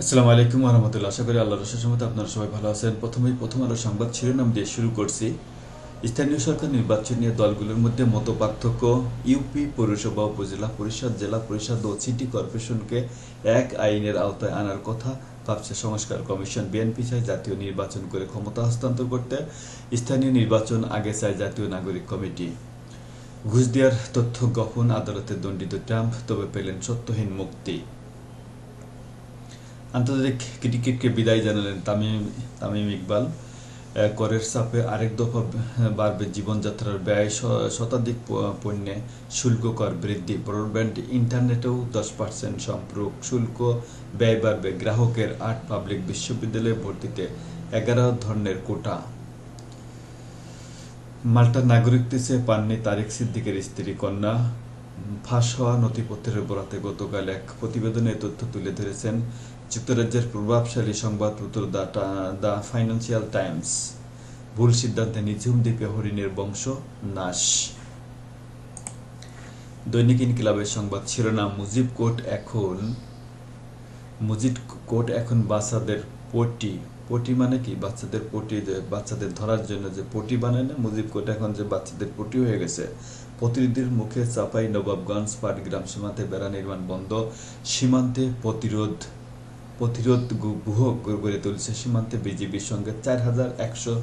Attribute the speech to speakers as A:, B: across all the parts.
A: আসসালামু আলাইকুম রহমতুল্লাহ। আশা করি আল্লাহ রসের সময় আপনারা সবাই ভালো আছেন। প্রথমেই প্রথম আলো সংবাদ শিরোনাম দিয়ে শুরু করছি। স্থানীয় সরকার নির্বাচন নিয়ে দলগুলোর মধ্যে মত পার্থক্য ইউপি পৌরসভা, উপজেলা পরিষদ, জেলা পরিষদ ও সিটি কর্পোরেশনকে এক আইনের আওতায় আনার কথা ভাবছে সংস্কার কমিশন। বিএনপি চায় জাতীয় নির্বাচন করে ক্ষমতা হস্তান্তর করতে। স্থানীয় নির্বাচন আগে চায় জাতীয় নাগরিক কমিটি। ঘুষ দেওয়ার তথ্য গোপন আদালতে দণ্ডিত ট্রাম্প, তবে পেলেন সত্যহীন মুক্তি। আন্তর্জাতিক ক্রিকেটকে বিদায় জানালেন তামিম তামিম ইকবাল। করের চাপে আরেক দফা বাড়বে জীবনযাত্রার ব্যয়। শতাধিক পণ্যে শুল্ক কর বৃদ্ধি। ব্রডব্যান্ড ইন্টারনেটেও দশ পার্সেন্ট সম্পর্ক শুল্ক ব্যয় বাড়বে। গ্রাহকের আট পাবলিক বিশ্ববিদ্যালয়ে ভর্তিতে এগারো ধরনের কোটা। মাল্টার নাগরিকদের চেয়ে পাননি তারেক সিদ্দিকের স্ত্রী কন্যা। ফাঁস হওয়া নথিপত্রের বরাতে গতকাল এক প্রতিবেদনে তথ্য তুলে ধরেছেন যুক্তরাজ্যের প্রভাবশালী সংবাদপত্র টা- দ্য ফাইন্যান্সিয়াল টাইমস, ভুল সিদ্ধান্তে নিঝুম দ্বীপে হরিণের বংশ নাশ। দৈনিক ইনকিলাবের সংবাদ শিরোনাম, মুজিব কোর্ট এখন, মুজিব কোর্ট এখন বাচ্চাদের পটি। পটি মানে কি? বাচ্চাদের পটি বাচ্চাদের ধরার জন্য যে পটি বানায় না, মুজিব কোর্ট এখন যে বাচ্চাদের পটি হয়ে গেছে। প্রতিনিধির মুখে চাপাই নবাবগঞ্জ পাটগ্রাম সীমান্তে বেড়া নির্মাণ বন্ধ, সীমান্তে প্রতিরোধ। প্রতিরোধ গুহ গড়ে তুলছে সীমান্তে বিজিবির সঙ্গে চার হাজার একশো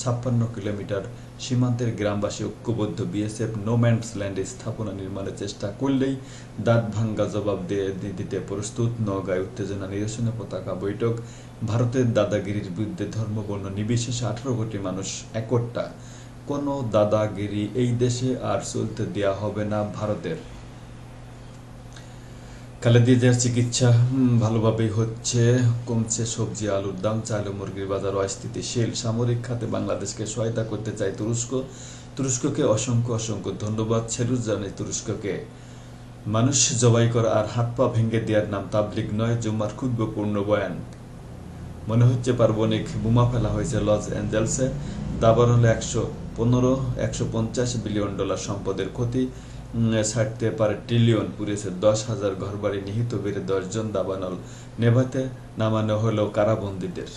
A: ছাপ্পান্ন কিলোমিটার সীমান্তের গ্রামবাসী ঐক্যবদ্ধ বিএসএফ নো নোম্যান্ডস ল্যান্ডে স্থাপনা নির্মাণের চেষ্টা করলেই দাঁত ভাঙ্গা জবাব দিতে প্রস্তুত। নগায় উত্তেজনা নিরসনে পতাকা বৈঠক। ভারতের দাদাগিরির বিরুদ্ধে ধর্মবর্ণ নির্বিশেষে আঠারো কোটি মানুষ একট্টা কোনো দাদাগিরি এই দেশে আর চলতে দেয়া হবে না ভারতের। খালেদা জিয়ার চিকিৎসা ভালোভাবেই হচ্ছে। কমছে সবজি, আলুর দাম চাল ও মুরগির বাজার অস্থিতিশীল। সামরিক খাতে বাংলাদেশকে সহায়তা করতে চায় তুরস্ক। তুরস্ককে অসংখ্য অসংখ্য ধন্যবাদ ছেলুস জানাই তুরস্ককে। মানুষ জবাই করা আর হাত পা ভেঙে দেওয়ার নাম তাবলিগ নয়, জুম্মার ক্ষুদ্র পূর্ণ বয়ান। মনে হচ্ছে পার্বণিক বোমা ফেলা হয়েছে লস অ্যাঞ্জেলসে। দাবার হলে একশো পনেরো, একশো পঞ্চাশ বিলিয়ন ডলার সম্পদের ক্ষতি। ছাড়তে পারে ট্রিলিয়ন পুড়েছে দশ হাজার ঘরবাড়ি নিহিত বেড়ে দশজন দাবানল। নেভাতে নামানো হলো কারাবন্দীদের।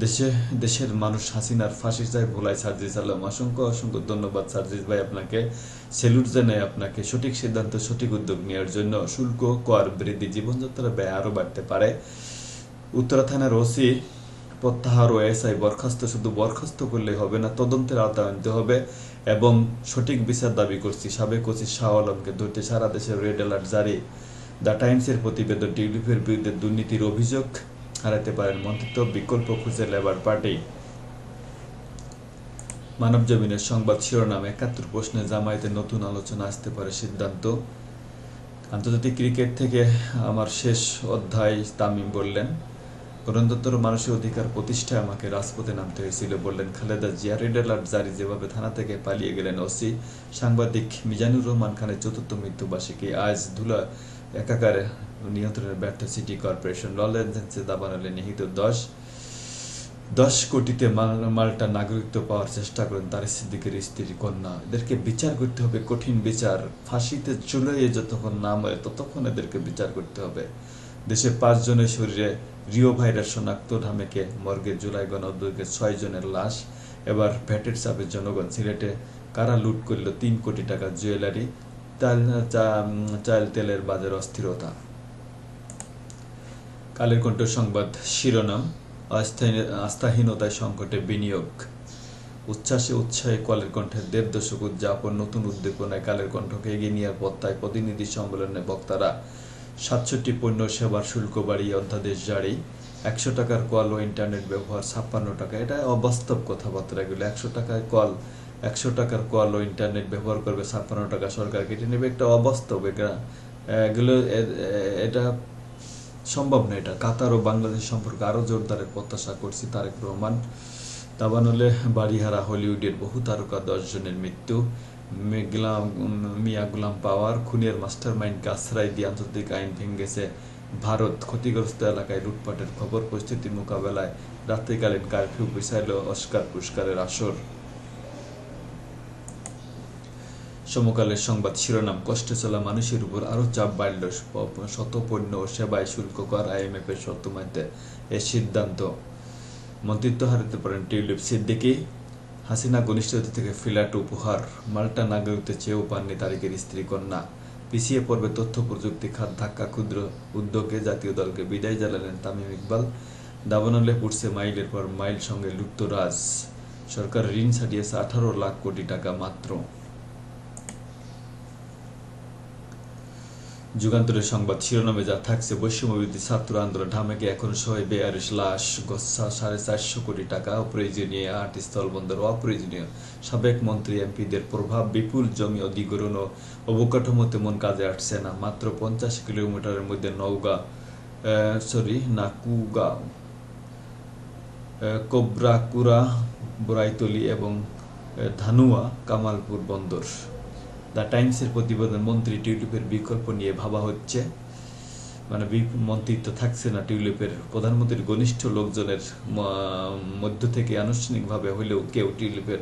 A: দেশে, দেশের মানুষ হাসিনার ফাঁসি চায় ভোলায় সার্জিস আলম। অসংখ্য অসংখ্য ধন্যবাদ সার্জিস ভাই আপনাকে। সেলুট জানাই আপনাকে। সঠিক সিদ্ধান্ত, সঠিক উদ্যোগ নেওয়ার জন্য শুল্ক, কর, বৃদ্ধি, জীবনযাত্রার ব্যয় আরও বাড়তে পারে। উত্তরা থানার ওসি প্রত্যাহার ও এসআই বরখাস্ত, শুধু বরখাস্ত করলেই হবে না, তদন্তের আওতায় আনতে হবে এবং সঠিক বিচার দাবি করছি। সাবেক ওসি শাহ আলমকে ধরতে সারা দেশে রেড অ্যালার্ট জারি। দ্য টাইমসের প্রতিবেদন টিউলিপের বিরুদ্ধে দুর্নীতির অভিযোগ হারাতে পারেন মন্ত্রিত্ব, বিকল্প খুঁজে লেবার পার্টি। মানব জমিনের সংবাদ শিরোনাম, একাত্তর প্রশ্নে জামায়াতে নতুন আলোচনা আসতে পারে সিদ্ধান্ত। আন্তর্জাতিক ক্রিকেট থেকে আমার শেষ অধ্যায় তামিম বললেন। গণতন্ত্র মানুষের অধিকার প্রতিষ্ঠায় আমাকে রাজপথে নামতে হয়েছিল, বললেন, খালেদা জিয়া, রেড অ্যালার্ট জারি যেভাবে থানা থেকে পালিয়ে গেলেন ওসি সাংবাদিক মিজানুর রহমান খানের চতুর্থ মৃত্যুবার্ষিকী, আজ ধুলা একাকারে নিয়ন্ত্রণের ব্যর্থ সিটি কর্পোরেশন ললেন্সে দাবানলে নিহিত দশ দশ কোটিতে মালটা নাগরিকত্ব পাওয়ার চেষ্টা করেন তার সিদ্দিকের স্ত্রী, কন্যা। এদেরকে বিচার করতে হবে, কঠিন বিচার। ফাঁসিতে চলে যতক্ষণ নাম হয় ততক্ষণ এদেরকে বিচার করতে হবে। দেশে পাঁচ জনের শরীরে রিও ভাইরাস শনাক্ত ঢামেকে মর্গে জুলাই গণ উদ্যোগে ছয় জনের লাশ। এবার ভ্যাটের চাপে জনগণ সিলেটে কারা লুট করল তিন কোটি টাকা জুয়েলারি চাল তেলের বাজার অস্থিরতা। কালের কণ্ঠ সংবাদ শিরোনাম আস্থাহীনতায় সংকটে বিনিয়োগ। উচ্ছ্বাসে উৎসাহে কলের কণ্ঠের দেড় দশক উদযাপন, নতুন উদ্দীপনায় কালের কণ্ঠকে এগিয়ে নেওয়ার পত্তায় প্রতিনিধি সম্মেলনে বক্তারা সাতষট্টি পণ্য সেবার শুল্ক বাড়িয়ে অধ্যাদেশ জারি। একশো টাকার কল ও ইন্টারনেট ব্যবহার, ছাপ্পান্ন টাকা। এটা অবাস্তব কথাবার্তা এগুলো। একশো টাকায় কল, একশো টাকার কল ও ইন্টারনেট ব্যবহার করবে ছাপ্পান্ন টাকা সরকার। কেটে নেবে একটা অবাস্তব এটা। এগুলো এটা সম্ভব না এটা। কাতার ও বাংলাদেশ সম্পর্কে আরও জোরদারের প্রত্যাশা করছি তারেক রহমান। দাবানলে বাড়িহারা, হলিউডের বহু তারকা দশ জনের মৃত্যু। মিয়া গুলাম পাওয়ার খুনের মাস্টার মাইন্ডকে আশ্রয় দিয়ে আন্তর্জাতিক আইন ভেঙেছে ভারত ক্ষতিগ্রস্ত এলাকায় লুটপাটের খবর, পরিস্থিতি মোকাবেলায় রাত্রিকালীন কারফিউ বিছাইল অস্কার পুরস্কারের আসর। সমকালের সংবাদ শিরোনাম, কষ্টে চলা মানুষের উপর আরও চাপ বাড়ল। শত পণ্য ও সেবায় শুল্ক কর আইএমএফ এর শর্ত মানতে এ সিদ্ধান্ত। মন্ত্রিত্ব হারাতে পারেন টিউলিপ সিদ্দিকি। হাসিনা ঘনিষ্ঠতা থেকে ফ্ল্যাট উপহার, মাল্টা নাগরিকদের চেয়েও পাননি তারিখের স্ত্রী কন্যা। পিছিয়ে পড়বে তথ্য, প্রযুক্তি, খাত ধাক্কা, ক্ষুদ্র উদ্যোগে জাতীয় দলকে বিদায় জানালেন তামিম ইকবাল। দাবানলে পড়ছে মাইলের পর মাইল সঙ্গে লুপ্তরাজ। সরকার ঋণ ছাড়িয়েছে আঠারো লাখ কোটি টাকা মাত্র। যুগান্তরের সংবাদ শিরোনামে যা থাকছে, বৈষম্যবিরোধী ছাত্র আন্দোলন ঢামেকে এখন সবাই বেয়ারিশ লাশ, গচ্ছা সাড়ে চারশো কোটি টাকা, অপ্রয়োজনীয় আট স্থলবন্দর অপ্রয়োজনীয় সাবেক মন্ত্রী এমপিদের প্রভাব, বিপুল জমি অধিগ্রহণ ও অবকাঠামো তেমন কাজে আসছে না, মাত্র পঞ্চাশ কিলোমিটারের মধ্যে নওগাঁ সরি নাকুগাঁও কোবরাকুড়া বোরাইতলি এবং ধানুয়া, কামালপুর বন্দর। দ্য টাইমসের প্রতিবেদন মন্ত্রী টিউলিপের বিকল্প নিয়ে ভাবা হচ্ছে। মানে মন্ত্রিত্ব থাকছে না টিউলিপের। প্রধানমন্ত্রীর ঘনিষ্ঠ লোকজনের মধ্য থেকে আনুষ্ঠানিকভাবে হলেও কেউ টিউলিপের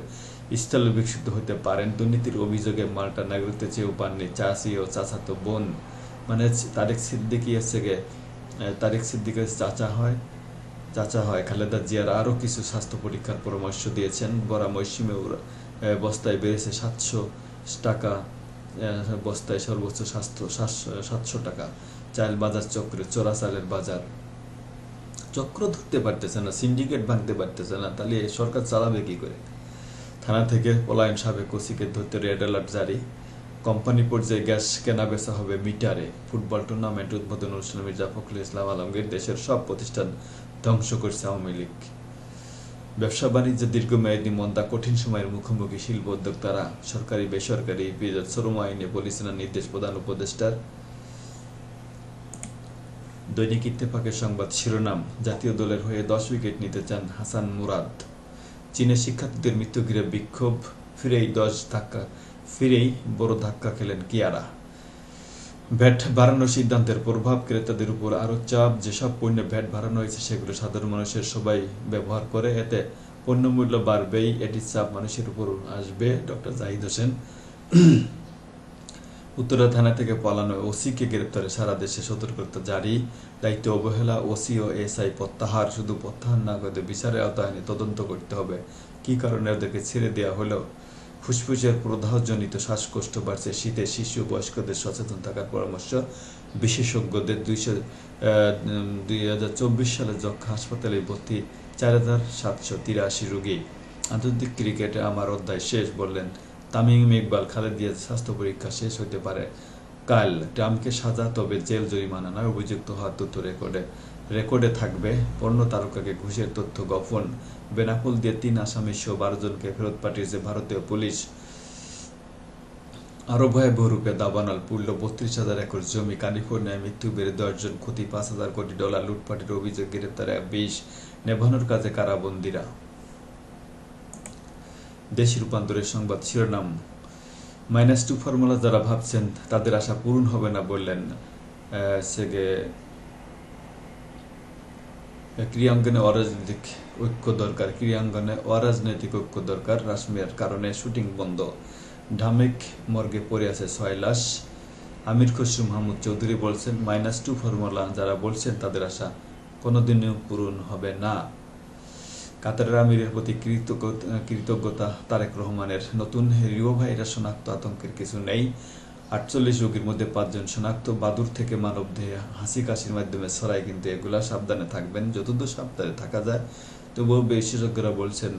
A: স্থলে বিকশিত হতে পারেন। দুর্নীতির অভিযোগে মাল্টা নাগরিকত্ব চেয়েও পাননি চাষি ও চাচাতো বোন। মানে তারেক সিদ্দিকি হচ্ছে গে তারেক সিদ্দিকের চাচা হয়। চাচা হয় খালেদা জিয়ার আরও কিছু স্বাস্থ্য পরীক্ষার পরামর্শ দিয়েছেন। বরা মৌসুমে বস্তায় বেড়েছে সাতশো টাকা বস্তায় সর্বোচ্চ স্বাস্থ্য সাতশো টাকা। চাল বাজার চক্রে, চোরা চালের বাজার। চক্র ধরতে পারতেছে না, সিন্ডিকেট ভাঙতে পারতেছে না, তাহলে সরকার চালাবে কি করে? থানা থেকে পলায়ন সাবেক ওসিকে ধরতে রেড অ্যালার্ট জারি। কোম্পানি পর্যায়ে গ্যাস কেনা বেচা হবে মিটারে। ফুটবল টুর্নামেন্ট উদ্বোধন অনুষ্ঠানে মির্জা ফখরুল ইসলাম আলমগীর দেশের সব প্রতিষ্ঠান ধ্বংস করছে আওয়ামী লীগ। ব্যবসা বাণিজ্য দীর্ঘমেয়াদী মন্দা কঠিন সময়ের মুখোমুখি শিল্প উদ্যোক্তারা সরকারি, বেসরকারি পিজত শ্রম আইনে বলিসেনার নির্দেশ প্রধান উপদেষ্টার দৈনিক ইত্তেফাকের সংবাদ শিরোনাম। জাতীয় দলের হয়ে দশ উইকেট নিতে চান হাসান মুরাদ। চীনের শিক্ষার্থীদের মৃত্যু ঘিরে বিক্ষোভ, ফিরেই দশ ধাক্কা, ফিরেই বড় ধাক্কা খেলেন কিয়ারা। ভ্যাট বাড়ানোর সিদ্ধান্তের প্রভাব ক্রেতাদের উপর আরও চাপ, যেসব পণ্যে ভ্যাট বাড়ানো হয়েছে সেগুলো সাধারণ মানুষের সবাই ব্যবহার করে, এতে পণ্যমূল্য বাড়বেই, এটির চাপ মানুষের উপর আসবে, ডক্টর জাহিদ হোসেন। উত্তরা থানা থেকে পালানো ওসিকে গ্রেপ্তারে সারা দেশে সতর্কতা জারি, দায়িত্ব অবহেলা, ওসি ও এসআই প্রত্যাহার, শুধু প্রত্যাহার না করে বিচারের আওতায় তদন্ত করতে হবে। কি কারণে ওদেরকে ছেড়ে দেওয়া হলো? ফুসফুসের প্রদাহজনিত শ্বাসকষ্ট বাড়ছে। শীতে শিশু বয়স্কদের সচেতন থাকার পরামর্শ বিশেষজ্ঞদের দুইশো দুই হাজার চব্বিশ সালে যক্ষা হাসপাতালে ভর্তি চার হাজার সাতশো তিরাশি রোগী। আন্তর্জাতিক ক্রিকেটে আমার অধ্যায় শেষ, বললেন, তামিম ইকবাল খালেদিয়া স্বাস্থ্য পরীক্ষা শেষ হতে পারে। কাল ট্রাম্পকে সাজা, তবে জেল জরিমানা নয় অভিযুক্ত হওয়ার তথ্য রেকর্ডে রেকর্ডে থাকবে। পণ্য তারকাকে ঘুষের তথ্য গোপন। বেনাপুল দিয়ে তিন আসামি সহ বারো জনকে ফেরত পাঠিয়েছে ভারতীয় পুলিশ। আরও ভয়াবহ রূপে দাবানল পুরল বত্রিশ হাজার একর জমি। ক্যালিফোর্নিয়ায় মৃত্যু বেড়ে দশজন ক্ষতি, পাঁচ হাজার কোটি ডলার লুটপাটের অভিযোগ গ্রেপ্তার বিশ নেভানোর কাজে কারাবন্দিরা। দেশ রূপান্তরের সংবাদ শিরোনাম, মাইনাস টু ফর্মুলা যারা ভাবছেন তাদের আশা পূরণ হবে না বললেন সেগে ক্রিয়াঙ্গনে অরাজনৈতিক ঐক্য দরকার, ক্রিয়াঙ্গনে অরাজনৈতিক ঐক্য দরকার রাশমিয়ার কারণে শুটিং বন্ধ। ঢামেক মর্গে পড়ে আছে ছয় লাশ। আমির খসরু মাহমুদ চৌধুরী বলছেন, মাইনাস টু ফর্মুলা, যারা বলছেন তাদের আশা কোনোদিনও পূরণ হবে না। কাতারের আমিরের প্রতি কৃতজ্ঞতা তারেক রহমানের। নতুন রিও ভাইরাস শনাক্ত আতঙ্কের কিছু নেই। আটচল্লিশ রোগীর মধ্যে পাঁচজন শনাক্ত। বাদুর থেকে মানব দেহে হাসি কাশির মাধ্যমে ছড়ায়, কিন্তু এগুলা সাবধানে থাকবেন। যতদূর সাবধানে থাকা যায়, তবুও বিশেষজ্ঞরা বলছেন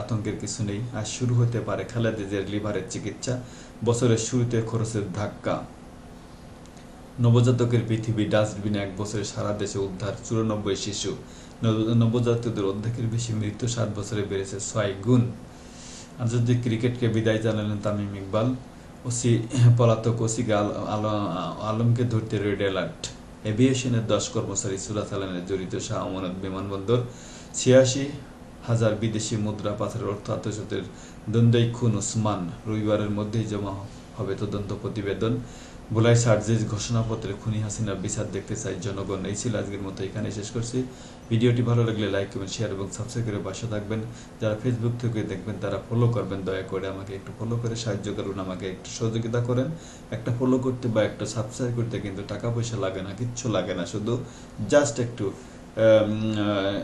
A: আতঙ্কের কিছু নেই। আর শুরু হতে পারে খালেদিজের লিভারের চিকিৎসা। বছরের শুরুতে খরচের ধাক্কা। নবজাতকের পৃথিবী ডাস্টবিনে এক বছরে সারা দেশে উদ্ধার চুরানব্বই শিশু। নবজাতকদের অর্ধেকের বেশি মৃত্যু সাত বছরে বেড়েছে ছয় গুণ। আন্তর্জাতিক ক্রিকেটকে বিদায় জানালেন তামিম ইকবাল। ওসি, পলাতক ওসিকে আলমকে ধরতে রেড অ্যালার্ট। এভিয়েশনের দশ কর্মচারী সুরাতালানের জড়িত শাহ আমানত বিমানবন্দর। ছিয়াশি হাজার বিদেশি মুদ্রা, পাথরের অর্থ আত্মসাতের দ্বন্দ্বই খুন ওসমান। রবিবারের মধ্যেই জমা হবে তদন্ত প্রতিবেদন। ভোলাই সার্জেস ঘোষণাপত্রে খুনি হাসিনার বিচার দেখতে চাই জনগণ এই ছিল আজকের মতো এখানে শেষ করছি। ভিডিওটি ভালো লাগলে লাইক কমেন্ট শেয়ার এবং সাবস্ক্রাইব করে পাশে থাকবেন। যারা ফেসবুক থেকে দেখবেন তারা ফলো করবেন। দয়া করে আমাকে একটু ফলো করে সাহায্য করুন আমাকে একটু সহযোগিতা করেন। একটা ফলো করতে বা একটা সাবস্ক্রাইব করতে কিন্তু টাকা পয়সা লাগে না কিচ্ছু লাগে না। শুধু জাস্ট একটু আহ,